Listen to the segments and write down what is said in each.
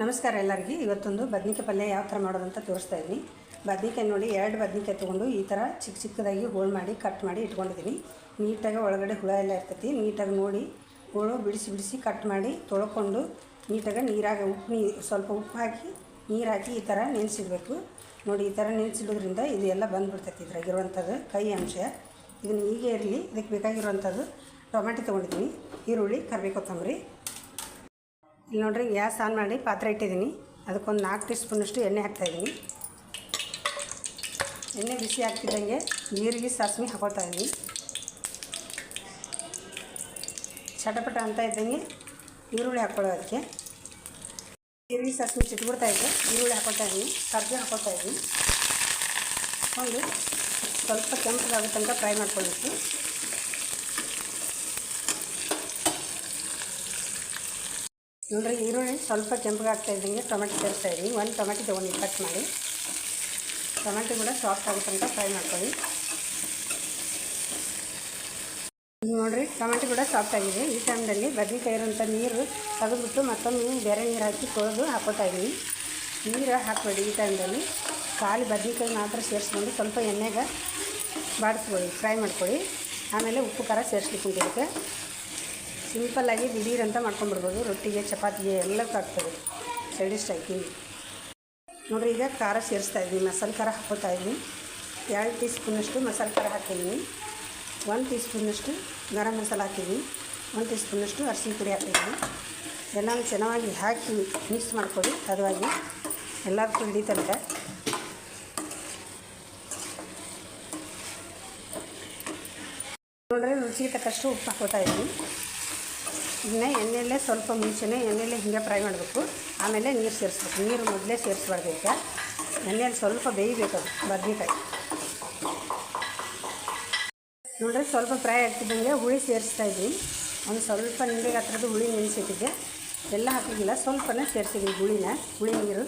ನಮಸ್ಕಾರ ಎಲ್ಲರಿಗೂ. ಇವತ್ತೊಂದು ಬದ್ನಿಕಾಯಿ ಪಲ್ಯ ಯಾವ ಥರ ಮಾಡೋದಂತ ತೋರಿಸ್ತಾ ಇದ್ದೀನಿ. ಬದ್ನಿಕಾಯಿ ನೋಡಿ ಎರಡು ಬದ್ನಿಕಾಯಿ ತೊಗೊಂಡು ಈ ಥರ ಚಿಕ್ಕ ಚಿಕ್ಕದಾಗಿ ಹೋಳು ಮಾಡಿ, ಕಟ್ ಮಾಡಿ ಇಟ್ಕೊಂಡಿದ್ದೀನಿ. ನೀಟಾಗಿ ಒಳಗಡೆ ಹುಳ ಎಲ್ಲ ಇರ್ತೈತಿ. ನೀಟಾಗಿ ನೋಡಿ ಹೋಳು ಬಿಡಿಸಿ ಬಿಡಿಸಿ ಕಟ್ ಮಾಡಿ ತೊಳ್ಕೊಂಡು ನೀಟಾಗಿ ನೀರಾಗ ಉಪ್ಪು ನೀ ಸ್ವಲ್ಪ ಉಪ್ಪು ಹಾಕಿ ನೀರು ಹಾಕಿ ಈ ಥರ ನೆನೆಸಿಡ್ಬೇಕು. ನೋಡಿ ಈ ಥರ ನೆನೆಸಿಡೋದ್ರಿಂದ ಇದು ಎಲ್ಲ ಬಂದುಬಿಡ್ತೈತಿ ಇದ್ರಾಗಿರುವಂಥದ್ದು ಕೈ ಅಂಶ. ಇದನ್ನು ಹೀಗೆ ಇರಲಿ. ಇದಕ್ಕೆ ಬೇಕಾಗಿರುವಂಥದ್ದು ಟೊಮೆಟೊ ತೊಗೊಂಡಿದ್ದೀನಿ. ಈರುಳ್ಳಿ, ಕರಿಬೇವು, ಕೊತ್ತಂಬರಿ. ಇಲ್ಲಿ ನೋಡಿರಿ, ಗ್ಯಾಸ್ ಆನ್ ಮಾಡಿ ಪಾತ್ರೆ ಇಟ್ಟಿದ್ದೀನಿ. ಅದಕ್ಕೊಂದು ನಾಲ್ಕು ಟೀ ಸ್ಪೂನಷ್ಟು ಎಣ್ಣೆ ಹಾಕ್ತಾಯಿದ್ದೀನಿ ಎಣ್ಣೆ ಬಿಸಿ ಹಾಕ್ತಿದ್ದಂಗೆ ಜೀರಿಗೆ ಸಾಸಿವೆ ಹಾಕೋತಾ ಇದ್ದೀನಿ. ಚಟಪಟ ಅಂತ ಇದ್ದಂಗೆ ಈರುಳ್ಳಿ ಹಾಕ್ಕೊಳ್ಳೋ ಅದಕ್ಕೆ. ಜೀರಿಗೆ ಸಾಸಿವೆ ಚಿಟ್ಬಿಡ್ತಾ ಇದ್ದೆ. ಈರುಳ್ಳಿ ಹಾಕೋತಾ ಇದ್ದೀನಿ. ಕರ್ಬೇವು ಹಾಕೋತಾ ಇದ್ದೀನಿ. ಒಂದು ಸ್ವಲ್ಪ ಕೆಂಪಗಾಗೋ ತನಕ ಫ್ರೈ ಮಾಡ್ಕೊಳ್ಬೇಕು. ನೋಡ್ರಿ ಈರುಳ್ಳಿ ಸ್ವಲ್ಪ ಕೆಂಪಗಾಗ್ತಾ ಇದ್ದಂಗೆ ಟೊಮೆಟೊ ಸೇರಿಸ್ತಾ ಇದ್ದೀನಿ. ಒಂದು ಟೊಮೆಟೊ ತೊಗೊಂಡು ಕಟ್ ಮಾಡಿ. ಟೊಮೆಟೊ ಕೂಡ ಸಾಫ್ಟ್ ಆಗೋ ತನಕ ಫ್ರೈ ಮಾಡ್ಕೊಳ್ಳಿ. ನೋಡಿರಿ, ಟೊಮೆಟೊ ಕೂಡ ಸಾಫ್ಟ್ ಆಗಿದೆ. ಈ ಟೈಮ್ದಲ್ಲಿ ಬದನೆಕಾಯಿ ಇರೋಂಥ ನೀರು ತೆಗೆದ್ಬಿಟ್ಟು ಮತ್ತೊಮ್ಮೆ ಬೇರೆ ನೀರು ಹಾಕಿ ತೊಳೆದು ಹಾಕೋತಾ ಇದ್ದೀನಿ. ನೀರು ಹಾಕಬೇಡಿ ಈ ಟೈಮ್ದಲ್ಲಿ. ಖಾಲಿ ಬದನೆಕಾಯಿ ಮಾತ್ರ ಸೇರಿಸ್ಕೊಂಡು ಸ್ವಲ್ಪ ಎಣ್ಣೆಗೆ ಬಾಡಿಸ್ಕೊಳ್ಳಿ. ಫ್ರೈ ಮಾಡ್ಕೊಳ್ಳಿ. ಆಮೇಲೆ ಉಪ್ಪು ಖಾರ ಸೇರಿಸ್ಲಿಕ್ಕೆ ಇದಕ್ಕೆ. ಸಿಂಪಲ್ಲಾಗಿ ದಿಢೀರಂತ ಮಾಡ್ಕೊಂಡ್ಬಿಡ್ಬೋದು. ರೊಟ್ಟಿಗೆ, ಚಪಾತಿಗೆ ಎಲ್ಲಕ್ಕೂ ಆಗ್ತದೆ. ಸೈಡಿಸ್ಟ್ ಆಗಿ ನೋಡಿರಿ, ಈಗ ಖಾರ ಸೇರಿಸ್ತಾ ಇದ್ದೀನಿ. ಮಸಾಲೆ ಖಾರ ಹಾಕೋತಾ ಇದ್ದೀನಿ. ಎರಡು ಟೀ ಸ್ಪೂನಷ್ಟು ಮಸಾಲೆ ಖಾರ ಹಾಕಿದ್ದೀನಿ. ಒಂದು ಟೀ ಸ್ಪೂನಷ್ಟು ಗರಂ ಮಸಾಲ ಹಾಕಿದ್ದೀನಿ. ಒಂದು ಟೀ ಸ್ಪೂನಷ್ಟು ಅರಿಶಿನ ಪುಡಿ ಹಾಕಿದ್ದೀನಿ. ಎಲ್ಲನೂ ಚೆನ್ನಾಗಿ ಹಾಕಿ ಮಿಕ್ಸ್ ಮಾಡ್ಕೊಳ್ಳಿ. ಹದವಾಗಿ ಎಲ್ಲದಕ್ಕೂ ಹಿಡಿತಂತೆ ನೋಡ್ರಿ, ರುಚಿಗೆ ತಕ್ಕಷ್ಟು ಉಪ್ಪು ಹಾಕೋತಾ ಇದ್ದೀನಿ. ಇದನ್ನ ಎಣ್ಣೆಯಲ್ಲೇ ಸ್ವಲ್ಪ ಮುಂಚೆನೇ ಎಣ್ಣೆಯಲ್ಲೇ ಹಿಂಗೆ ಫ್ರೈ ಮಾಡಬೇಕು. ಆಮೇಲೆ ನೀರು ಸೇರಿಸ್ಬೇಕು. ನೀರು ಮೊದಲೇ ಸೇರಿಸ್ಬಾರ್ದು ಎಣ್ಣೆಯಲ್ಲಿ ಸ್ವಲ್ಪ ಬೇಯಬೇಕು ಅದು, ಬದ್ನೆಕಾಯಿ. ನೋಡ್ರಿ, ಸ್ವಲ್ಪ ಫ್ರೈ ಆಗ್ತಿದ್ದಂಗೆ ಹುಳಿ ಸೇರಿಸ್ತಾ ಇದ್ದೀನಿ. ಒಂದು ಸ್ವಲ್ಪ ನಿಂಬೆಗೆ ಹತ್ರದ್ದು ಹುಳಿ ನೆನೆಸಿಟ್ಟಿದ್ದೆ. ಎಲ್ಲ ಹಾಕಿದ್ದಿಲ್ಲ, ಸ್ವಲ್ಪನೇ ಸೇರಿಸಿದ್ದೀನಿ ಹುಳಿನ, ಹುಳಿ ನೀರು.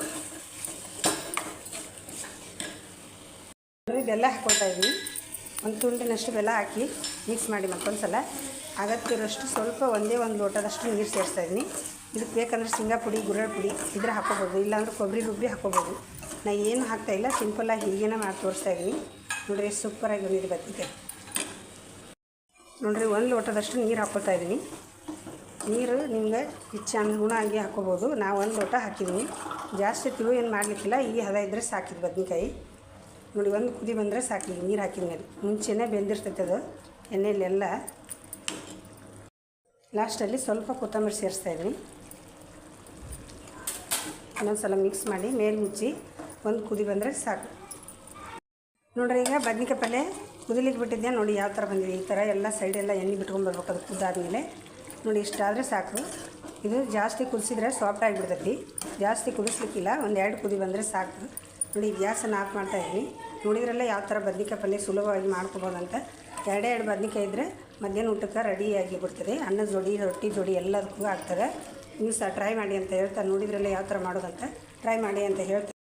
ಬೆಲ್ಲ ಹಾಕ್ಕೊಳ್ತಾ ಇದ್ದೀನಿ. ಒಂದು ತುಂಡಿನಷ್ಟು ಬೆಲ್ಲ ಹಾಕಿ ಮಿಕ್ಸ್ ಮಾಡಿ ಮತ್ತೊಂದು ಸಲ ಅಗತ್ಯವಿರೋಷ್ಟು ಸ್ವಲ್ಪ ಒಂದೇ ಒಂದು ಲೋಟದಷ್ಟು ನೀರು ಸೇರಿಸ್ತಾ ಇದ್ದೀನಿ. ಇದಕ್ಕೆ ಬೇಕಂದ್ರೆ ಶೇಂಗಾ ಪುಡಿ ಗುರಳ್ ಪುಡಿ ಇದ್ರೆ ಹಾಕೋಬೋದು ಇಲ್ಲಾಂದ್ರೆ ಕೊಬ್ಬರಿ ರುಬ್ಬಿ ಹಾಕೋಬೋದು ನಾ ಏನು ಹಾಕ್ತಾಯಿಲ್ಲ ಸಿಂಪಲ್ಲಾಗಿ ಹೀಗೇನೆ ಮಾಡಿ ತೋರಿಸ್ತಾ ಇದ್ದೀನಿ. ನೋಡಿರಿ ಸೂಪರಾಗಿ ನೀರು ಬತ್ತಿದೆ. ನೋಡಿರಿ ಒಂದು ಲೋಟದಷ್ಟು ನೀರು ಹಾಕೋತಾ ಇದ್ದೀನಿ. ನೀರು ನಿಮ್ಗೆ ಇಚ್ಛೆ ಅನುಗುಣ ಆಗಿ ಹಾಕೋಬೋದು ನಾವು ಒಂದು ಲೋಟ ಹಾಕಿದ್ದೀನಿ. ಜಾಸ್ತಿ ತಿಳು ಏನು ಮಾಡಲಿಕ್ಕಿಲ್ಲ. ಈ ಹದ ಇದ್ದರೆ ಸಾಕಿದ್ದು ಬದ್ನಿಕಾಯಿ. ನೋಡಿ, ಒಂದು ಕುದಿ ಬಂದರೆ ಸಾಕು ನೀರು ಹಾಕಿದ್ಮೇಲೆ ಮುಂಚೆನೇ ಬೆಂದಿರ್ತೈತೆ ಅದು. ಎಣ್ಣೆಯಲ್ಲೆಲ್ಲ ಲಾಸ್ಟಲ್ಲಿ ಸ್ವಲ್ಪ ಕೊತ್ತಂಬರಿ ಸೇರಿಸ್ತಾ ಇದ್ದೀನಿ ಇನ್ನೊಂದು ಸಲ ಮಿಕ್ಸ್ ಮಾಡಿ ಮೇಲೆ ಮುಚ್ಚಿ ಒಂದು ಕುದಿ ಬಂದರೆ ಸಾಕು. ನೋಡ್ರಿ, ಈಗ ಬದ್ನಿಕಾಯಿ ಪಲ್ಯ ಕುದಿಲಿಕ್ಕೆ ಬಿಟ್ಟಿದ್ದೆ ನೋಡಿ ಯಾವ ಥರ ಬಂದಿದೆ ಈ ಥರ. ಎಲ್ಲ ಸೈಡೆಲ್ಲ ಎಣ್ಣೆ ಬಿಟ್ಕೊಂಡ್ಬರ್ಬೇಕು ಅದು ಕುದ್ದಾದ್ಮೇಲೆ. ನೋಡಿ ಇಷ್ಟಾದರೆ ಸಾಕು. ಇದು ಜಾಸ್ತಿ ಕುದಿಸಿದ್ರೆ ಸಾಫ್ಟ್ ಆಗಿಬಿಡ್ತೈತಿ. ಜಾಸ್ತಿ ಕುದಿಸ್ಲಿಕ್ಕಿಲ್ಲ, ಒಂದು ಎರಡು ಕುದಿ ಬಂದರೆ ಸಾಕು. ನೋಡಿ ಗ್ಯಾಸನ್ನು ಆಫ್ ಮಾಡ್ತಾಯಿದ್ದೀನಿ ನೋಡಿದ್ರಲ್ಲ ಯಾವ ಥರ ಬದ್ನಿಕಾಯಿ ಪಲ್ಯ ಸುಲಭವಾಗಿ ಮಾಡ್ಕೊಬೋದಂತ. ಎರಡೇ ಎರಡು ಬದನೇಕಾಯಿ ಇದ್ದರೆ ಮಧ್ಯಾಹ್ನ ಊಟಕ್ಕೆ ರೆಡಿಯಾಗಿ ಬಿಡ್ತದೆ ಅನ್ನ ಜೋಡಿ, ರೊಟ್ಟಿ ಜೋಡಿ ಎಲ್ಲದಕ್ಕೂ ಆಗ್ತದೆ. ನೀವು ಸಹ ಟ್ರೈ ಮಾಡಿ ಅಂತ ಹೇಳ್ತಾ ನೋಡಿದ್ರಲ್ಲ ಯಾವ ಥರ ಮಾಡೋದಂತ? ಟ್ರೈ ಮಾಡಿ ಅಂತ ಹೇಳ್ತಾ